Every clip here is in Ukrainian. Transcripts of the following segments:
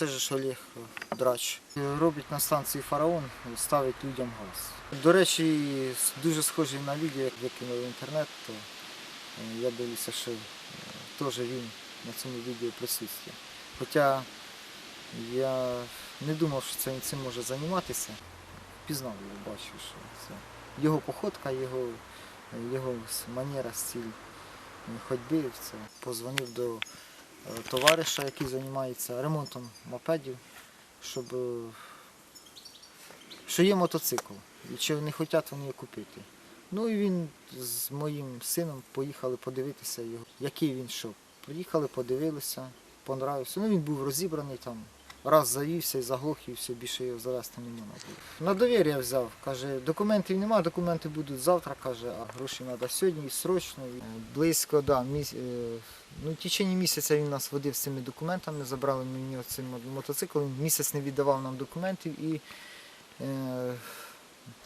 Оце ж Олег Драч. Робить на станції фараон, ставить людям газ. До речі, дуже схожий на відео, як викинули в інтернет, то е, я дивлюся, що е, теж він на цьому відео присутствує. Хоча я не думав, що це він цим може займатися. Пізнав його, бачив, що це його походка, його, його с- манера, стиль е, ходьби. Це. Позвонив до е, товариша, який займається ремонтом мопедів, щоб е, що є мотоцикл, і чи не хочуть вони купити. Ну і він з моїм сином поїхали подивитися його, який він що. Приїхали, подивилися, понравився. Ну він був розібраний там. Раз завівся і заглох, і все, більше його завести не можна було. На довір'я взяв, каже, документів немає, документи будуть завтра, каже, а гроші треба сьогодні і срочно. Е, близько, да, міс... е, ну, в течение місяця він нас водив з цими документами, забрали ми в нього цей мотоцикл, він місяць не віддавав нам документів і е,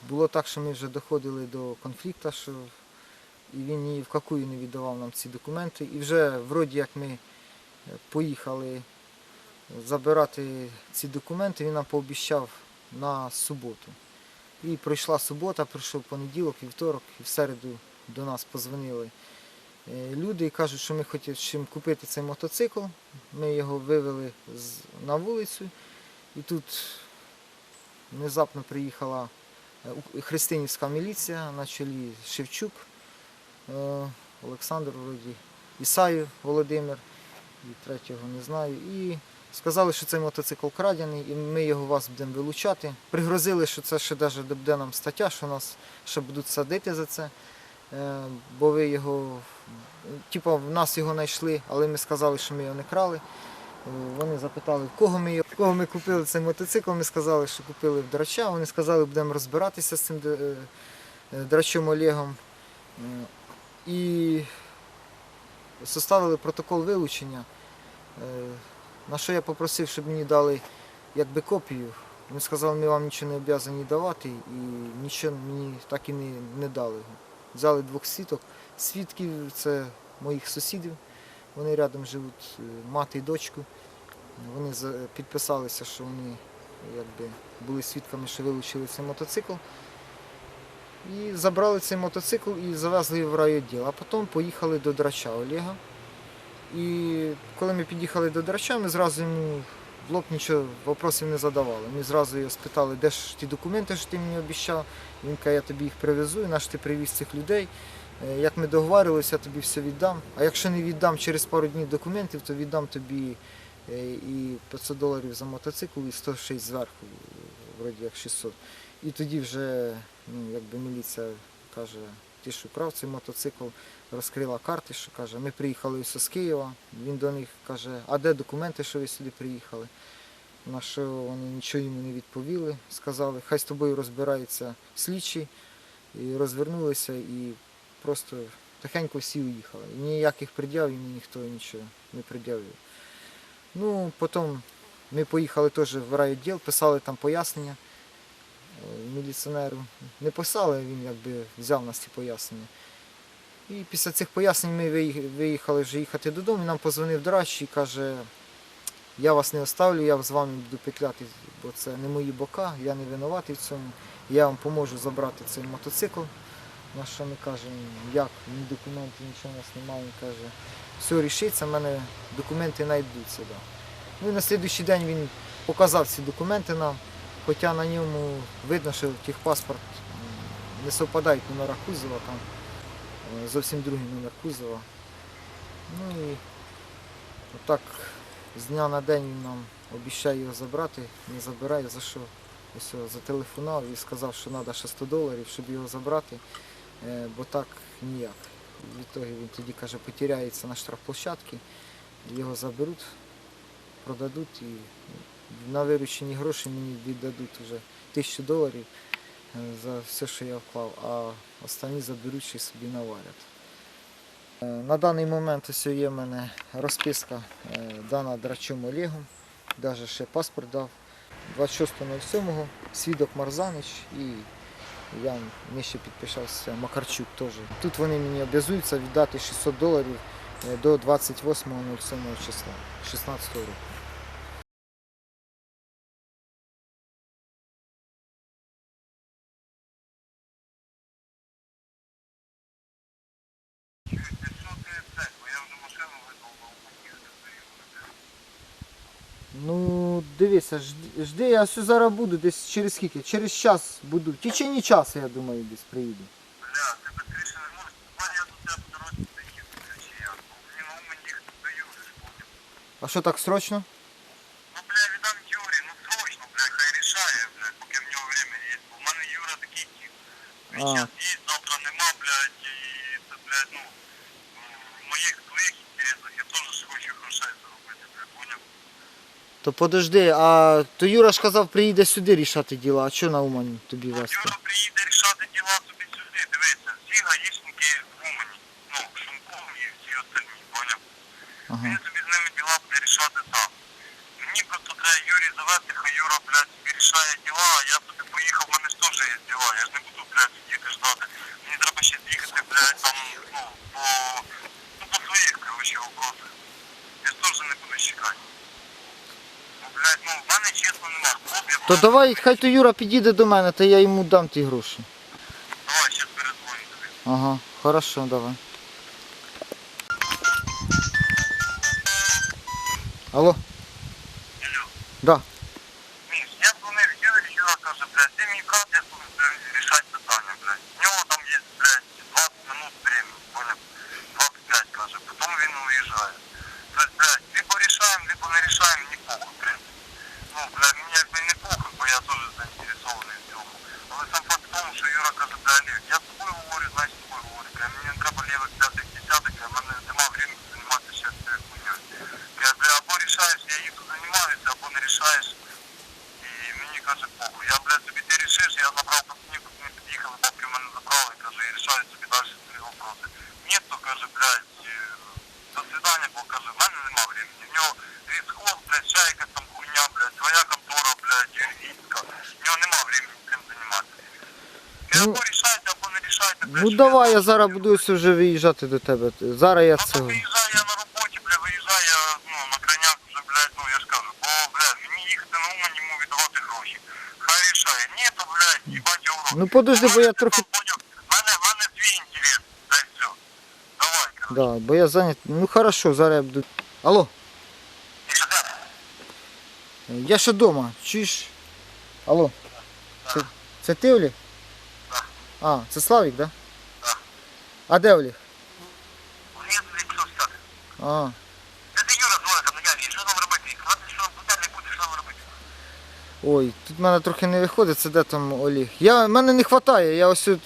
було так, що ми вже доходили до конфлікту, що і він ні в какую не віддавав нам ці документи. І вже вроді як ми е, поїхали забирати ці документи, він нам пообіцяв на суботу. І пройшла субота, прийшов понеділок, вівторок, і в середу до нас позвонили е, люди і кажуть, що ми хочемо купити цей мотоцикл. Ми його вивели на вулицю. І тут внезапно приїхала е, Христинівська міліція на чолі Шевчук, е, Олександр вроді, Ісаєв Володимир, і третього не знаю. І сказали, що цей мотоцикл крадений, і ми його вас будемо вилучати. Пригрозили, що це ще навіть буде нам стаття, що нас ще будуть садити за це. Е, Бо ви його, типу, в нас його знайшли, але ми сказали, що ми його не крали. Е, Вони запитали, в кого ми його, в кого ми купили цей мотоцикл. Ми сказали, що купили в драча. Вони сказали, будемо розбиратися з цим е, драчом Олегом. І составили протокол вилучення. На що я попросив, щоб мені дали якби копію. Вони сказали, ми вам нічого не обов'язані давати і нічого мені так і не, не дали. Взяли двох свідок. Свідків це моїх сусідів. Вони рядом живуть, е, мати і дочку. Вони підписалися, що вони якби, були свідками, що вилучили цей мотоцикл. І забрали цей мотоцикл і завезли в райвідділ. А потім поїхали до драча Олега. І коли ми під'їхали до драча, ми зразу йому в лоб нічого вопросів не задавали. Ми зразу його спитали, де ж ті документи, що ти мені обіцяв. Він каже, я тобі їх привезу, і наш ти привіз цих людей. Е, Як ми договорилися, я тобі все віддам. А якщо не віддам через пару днів документів, то віддам тобі е, і 500 доларів за мотоцикл, і 106 зверху, вроді як 600. І тоді вже ну, якби міліція каже, ти що крав цей мотоцикл, розкрила карти, що каже, ми приїхали ось з Києва. Він до них каже, а де документи, що ви сюди приїхали? На що вони нічого йому не відповіли, сказали, хай з тобою розбираються слідчі. І розвернулися і просто тихенько всі уїхали. Ніяких пред'явів мені ніхто нічого не пред'явив. Ну, потім ми поїхали теж в райвідділ, писали там пояснення міліціонеру. Не писали, він якби взяв нас ці пояснення. І після цих пояснень ми виїхали вже їхати додому. І нам позвонив драч і каже, я вас не оставлю, я з вами буду петляти, бо це не мої бока, я не винуватий в цьому. Я вам поможу забрати цей мотоцикл. На що ми кажемо, як, ні документів, нічого у нас немає. Він каже, все рішиться, в мене документи знайдуться. Да. Ну і на слідуючий день він показав ці документи нам, хоча на ньому видно, що техпаспорт не совпадають номера кузова, там е, зовсім другий номер кузова. Ну і отак з дня на день він нам обіцяє його забрати, не забирає, за що? Ось зателефонував і сказав, що треба ще 100 доларів, щоб його забрати, е, бо так ніяк. В ітогі він тоді каже, потеряється на штрафплощадці, його заберуть, продадуть і на виручені гроші мені віддадуть вже тисячу доларів е, за все, що я вклав, а останні заберуть і собі наварять. Е, На даний момент ось є в мене розписка е, дана драчом Олегом, навіть ще паспорт дав. 26.07 свідок Марзанич і я нижче підписався Макарчук теж. Тут вони мені обов'язуються віддати 600 доларів до 28.07 числа 16 року. Ну, дивися, жди, жди, я все зараз буду, десь через скільки? Через час буду. В течение часу, я думаю, десь приїду. Бля, ти быстріше не можеш. Бля, я до тебе по дорозі доїду, чи як? Бо мені ж поняв. А що так срочно? Ну, бля, віддам Юрі, ну срочно, бля, хай рішає, бля, поки в нього время є. Бо в мене Юра такий тип. Він А. зараз є, завтра нема, блядь, і це, блядь, ну, в моїх твоїх інтересах я теж ж хочу грошей заробити, бля, поняв? То подожди, а то Юра ж казав, приїде сюди рішати діла, а що на Умані тобі вести? Юра приїде рішати діла собі сюди, дивися, всі гаїшники в Умані, ну, Шумков і всі остальні, поняв? Ага. Він собі з ними діла буде рішати сам. Мені просто треба Юрій завести, хай Юра, блядь, собі рішає діла, а я туди поїхав, в мене ж теж є діла. Я ж не буду, блядь, сидіти ждати. Мені треба ще з'їхати, блядь, там, ну, по, ну, по своїх, короче, вопросах. Я ж теж не буду чекати. Блядь, ну, в мене чесно нема. Клуб, То давай, хай то Юра підійде до мене, то я йому дам ті гроші. Давай, щас перезвоню тобі. Ага, хорошо, давай. Алло? Алло. Да. Міш, я дзвонив Юрі, Юра каже, блядь, ти мій брат, я блядь, рішати питання, блядь. У нього там є, блядь, 20 минут времени, понял? 25, каже, потім він уїжджає. Тобто, блядь, либо рішаємо, либо не рішаємо, мені похуй. Ну, блядь, мені якби не похуй, бо я теж заінтересований в цьому. Але сам факт в тому, що Юра каже, блядь, Лів, я з тобою говорю, значить з тобою говорю. Бля, мені не треба лівих п'ятих, десятих, а в мене нема времени займатися ще цією хуйньою. Я, бля, або рішаєш, я їду займаюся, або не рішаєш, і мені каже, похуй, я, блядь, собі ти рішиш, я набрав пацанів, пацани під'їхали, бабки в мене забрали, каже, і рішаю собі далі свої вопроси. Ні, то каже, блядь, е, до свидання, бо каже, в мене нема времени. В нього відсход, блядь, ще якась там хуйня, блядь, своя контора, блядь, юридична. В нього нема времени цим займатися. Ну, або рішайте, або не рішайте, блядь. Ну що давай, я зараз буду ось вже виїжджати до тебе. Зараз я Ну, то цього. я на роботі, бля, виїжджаю я, ну, на крайняк вже, блядь, ну, я ж кажу, бо, бля, мені їхати на Умань, йому віддавати гроші. Хай рішає. Ні, то, блядь, їбать його. Ну подожди, бо я трохи мене, в мене свій інтерес, та й все. Давай, короче. Да, бо я зайнятий. Ну хорошо, зараз я буду. Алло, я ще вдома. Чуєш? Алло. Це, це ти Олег? Так. А, це Славік, да? Так. А де Олег? Тобі пішов стати. А. Це Юра дзвонить там на яві, що нам робити? Казати, що буде не буде, що нам робити? Ой, тут в мене трохи не виходить, це де там Олег. Я, мене не вистачає, я ось тут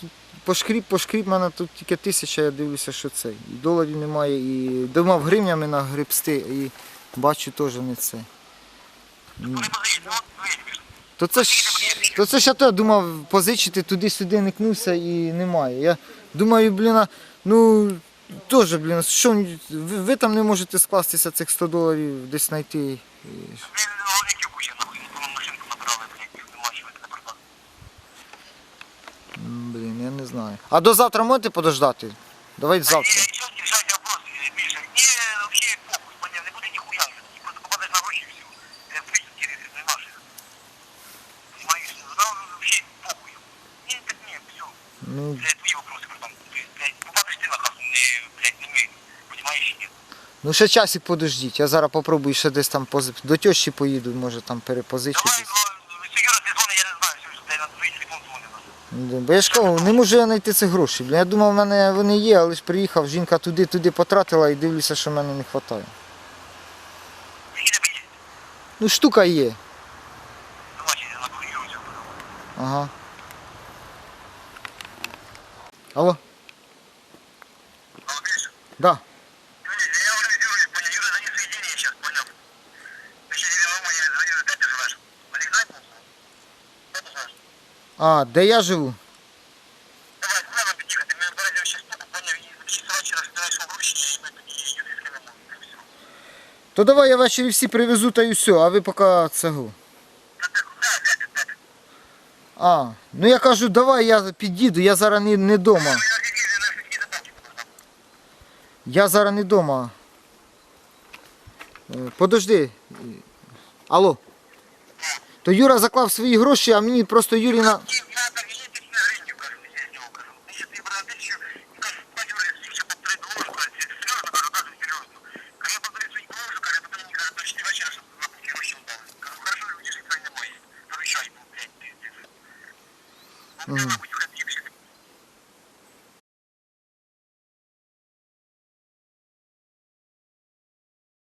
пошкріб, пошкріб, в мене тут тільки тисяча, я дивлюся, що це. І доларів немає, і думав гривнями нагребсти, і бачу теж не це. То це ж, то це ж я думав позичити туди-сюди никнувся і немає. Я думаю, блін, ну теж, блін, що ви, ви там не можете скластися цих 100 доларів десь знайти. І Блін, голодників куча, нахуй, ми машинку набрали, блядь, нема чого не продати. М, Блін, я не знаю. А до завтра можете подождати? Давайте завтра. Ні, що рішати вопрос, Міша, мені взагалі похуй, поняв, не буде ніхуя, ти просто попадаєш на гроші і все. Я твої інтереси займаєш їх. Понимаєш, нам взагалі похуй. Ні, так ні, все. Ну, Це твої вопроси, братан. Блядь, попадеш ти на хату, не, блядь, не ми. Понимаєш, ні? ну ще часик подождіть. Я зараз попробую ще десь там пози... до тещі поїду, може там Давай, перепозичити. ну, Юра, ти дзвони, я не знаю, що ти на твій телефон дзвонив. Ну, Бо я ж кажу, не можу я знайти ці гроші. Я думав, в мене вони є, але ж приїхав, жінка туди-туди потратила і дивлюся, що в мене не вистачає. Ну штука є. Ага. Алло? Алло. Да. А, де я живу? Давай, куда нам подъехать? Мы брали сейчас штуку, понял, и в часа вечера собираешь в грузчики, и мы такие Юрий с Климом, и все. То давай я ввечері всі привезу та й все, а ви поки цього. Да ты куда опять, опять? А, ну я кажу, давай я під'їду, я зараз не, не дома. Ну, я какие-то наши какие-то бабки продам. Я зараз не дома. Е, Подожди. Алло. То Юра заклав свої гроші, а мені просто Юрій